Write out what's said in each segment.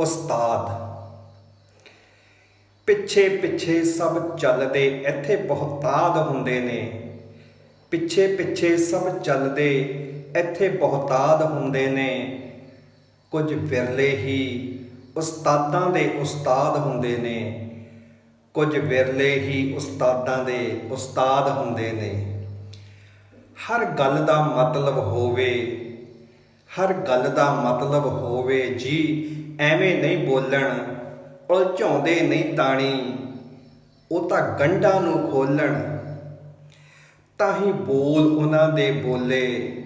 ਉਸਤਾਦ। ਪਿੱਛੇ ਪਿੱਛੇ ਸਭ ਚੱਲਦੇ ਇੱਥੇ ਬਹੁਤਾਦ ਹੁੰਦੇ ਨੇ। ਪਿੱਛੇ ਪਿੱਛੇ ਸਭ ਚੱਲਦੇ ਇੱਥੇ ਬਹੁਤਾਦ ਹੁੰਦੇ ਨੇ। ਕੁਝ ਵਿਰਲੇ ਹੀ ਉਸਤਾਦਾਂ ਦੇ ਉਸਤਾਦ ਹੁੰਦੇ ਨੇ। ਕੁਝ ਵਿਰਲੇ ਹੀ ਉਸਤਾਦਾਂ ਦੇ ਉਸਤਾਦ ਹੁੰਦੇ ਨੇ। ਹਰ ਗੱਲ ਦਾ ਮਤਲਬ ਹੋਵੇ ਹਰ ਗੱਲ ਦਾ ਮਤਲਬ ਹੋਵੇ ਜੀ, ਐਵੇਂ ਨਹੀਂ ਬੋਲਣ, ਉਲਝਾਉਂਦੇ ਨਹੀਂ ਤਾਣੀ। ਉਹ ਤਾਂ ਗੰਢਾਂ ਨੂੰ ਖੋਲਣ। ਤਾਂ ਹੀ ਬੋਲ ਉਹਨਾਂ ਦੇ ਬੋਲੇ।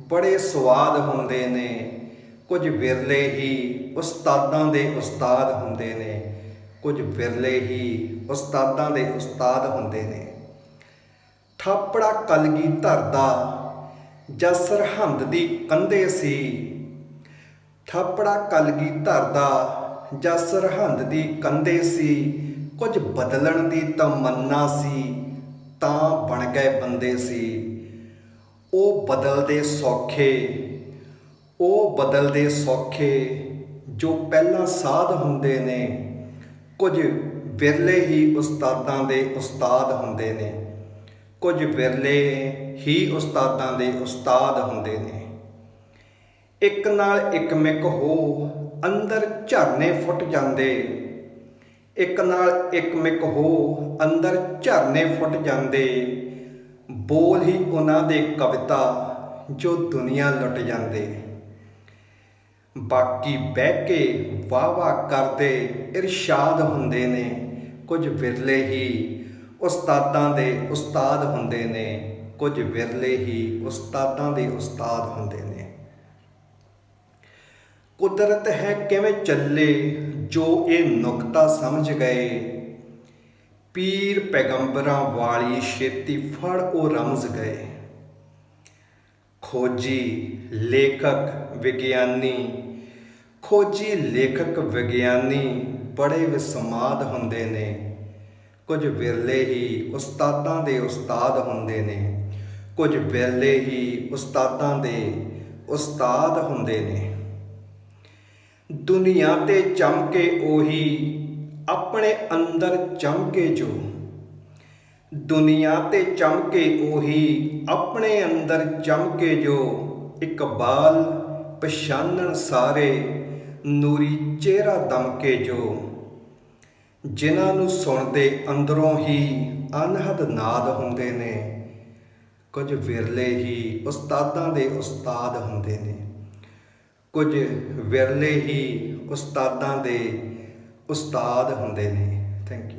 ਬੜੇ ਸਵਾਦ ਹੁੰਦੇ ਨੇ। ਕੁਝ ਵਿਰਲੇ ਹੀ ਉਸਤਾਦਾਂ ਦੇ ਉਸਤਾਦ ਹੁੰਦੇ ਨੇ। ਕੁਝ ਵਿਰਲੇ ਹੀ ਉਸਤਾਦਾਂ ਦੇ ਉਸਤਾਦ ਹੁੰਦੇ ਨੇ। ਥਾਪੜਾ ਕਲਗੀ ਧਰਦਾ ਜਾਂ ਸਰਹੰਦ ਦੀ ਕੰਧੇ ਸੀ। ਥਾਪੜਾ ਕਲਗੀ ਧਰਦਾ ਜਾਂ ਸਰਹੰਦ ਦੀ ਕੰਧੇ ਸੀ। ਕੁਝ ਬਦਲਣ ਦੀ ਤਮੰਨਾ ਸੀ, ਤਾਂ ਬਣ ਗਏ ਬੰਦੇ ਸੀ। ਉਹ ਬਦਲਦੇ ਸੌਖੇ, ਉਹ ਬਦਲਦੇ ਸੌਖੇ, ਜੋ ਪਹਿਲਾਂ ਸਾਧ ਹੁੰਦੇ ਨੇ, ਕੁਝ ਵਿਰਲੇ ਹੀ ਉਸਤਾਦਾਂ ਦੇ ਉਸਤਾਦ ਹੁੰਦੇ ਨੇ। ਕੁਝ ਵਿਰਲੇ ਹੀ ਉਸਤਾਦਾਂ ਦੇ ਉਸਤਾਦ ਹੁੰਦੇ ਨੇ। ਇੱਕ ਨਾਲ ਇੱਕ ਮਿਕ ਹੋ, ਅੰਦਰ ਝਰਨੇ ਫੁੱਟ ਜਾਂਦੇ। ਇੱਕ ਨਾਲ ਇੱਕ ਮਿਕ ਹੋ, ਅੰਦਰ ਝਰਨੇ ਫੁੱਟ ਜਾਂਦੇ। ਬੋਲ ਹੀ ਉਹਨਾਂ ਦੇ ਕਵਿਤਾ ਜੋ ਦੁਨੀਆ ਲੁੱਟ ਜਾਂਦੇ। ਬਾਕੀ ਬਹਿ ਕੇ ਵਾਹ ਵਾਹ ਕਰਦੇ ਇਰਸ਼ਾਦ ਹੁੰਦੇ ਨੇ। ਕੁਝ ਵਿਰਲੇ ਹੀ ਉਸਤਾਦਾਂ ਦੇ ਉਸਤਾਦ ਹੁੰਦੇ ਨੇ, ਕੁਝ ਵਿਰਲੇ ਹੀ ਉਸਤਾਦਾਂ ਦੇ ਉਸਤਾਦ ਹੁੰਦੇ ਨੇ। ਕੁਦਰਤ ਹੈ ਕਿਵੇਂ ਚੱਲੇ, ਜੋ ਇਹ ਨੁਕਤਾ ਸਮਝ ਗਏ। ਪੀਰ ਪੈਗੰਬਰਾਂ ਵਾਲੀ ਛੇਤੀ ਫੜ ਉਹ ਰਮਜ਼ ਗਏ। ਖੋਜੀ ਲੇਖਕ ਵਿਗਿਆਨੀ, ਖੋਜੀ ਲੇਖਕ ਵਿਗਿਆਨੀ ਬੜੇ ਵਿਸਮਾਦ ਹੁੰਦੇ ਨੇ। ਕੁਝ ਵਿਰਲੇ ਹੀ ਉਸਤਾਦਾਂ ਦੇ ਉਸਤਾਦ ਹੁੰਦੇ ਨੇ। ਕੁਝ ਵਿਰਲੇ ਹੀ ਉਸਤਾਦਾਂ ਦੇ ਉਸਤਾਦ ਹੁੰਦੇ ਨੇ। ਦੁਨੀਆ ਤੇ ਚਮਕੇ ਉਹੀ ਆਪਣੇ ਅੰਦਰ ਚਮਕੇ ਜੋ। ਦੁਨੀਆ ਤੇ ਚਮਕੇ ਉਹੀ ਆਪਣੇ ਅੰਦਰ ਚਮਕੇ ਜੋ। ਇਕਬਾਲ ਪਛਾਨਣ ਸਾਰੇ ਨੂਰੀ ਚਿਹਰਾ ਦਮਕੇ ਜੋ। ਜਿਨ੍ਹਾਂ ਨੂੰ ਸੁਣਦੇ ਅੰਦਰੋਂ ਹੀ ਅਨਹਦ ਨਾਦ ਹੁੰਦੇ ਨੇ, ਕੁਝ ਵਿਰਲੇ ਹੀ ਉਸਤਾਦਾਂ ਦੇ ਉਸਤਾਦ ਹੁੰਦੇ ਨੇ, ਕੁਝ ਵਿਰਲੇ ਹੀ ਉਸਤਾਦਾਂ ਦੇ ਉਸਤਾਦ ਹੁੰਦੇ ਨੇ। Thank you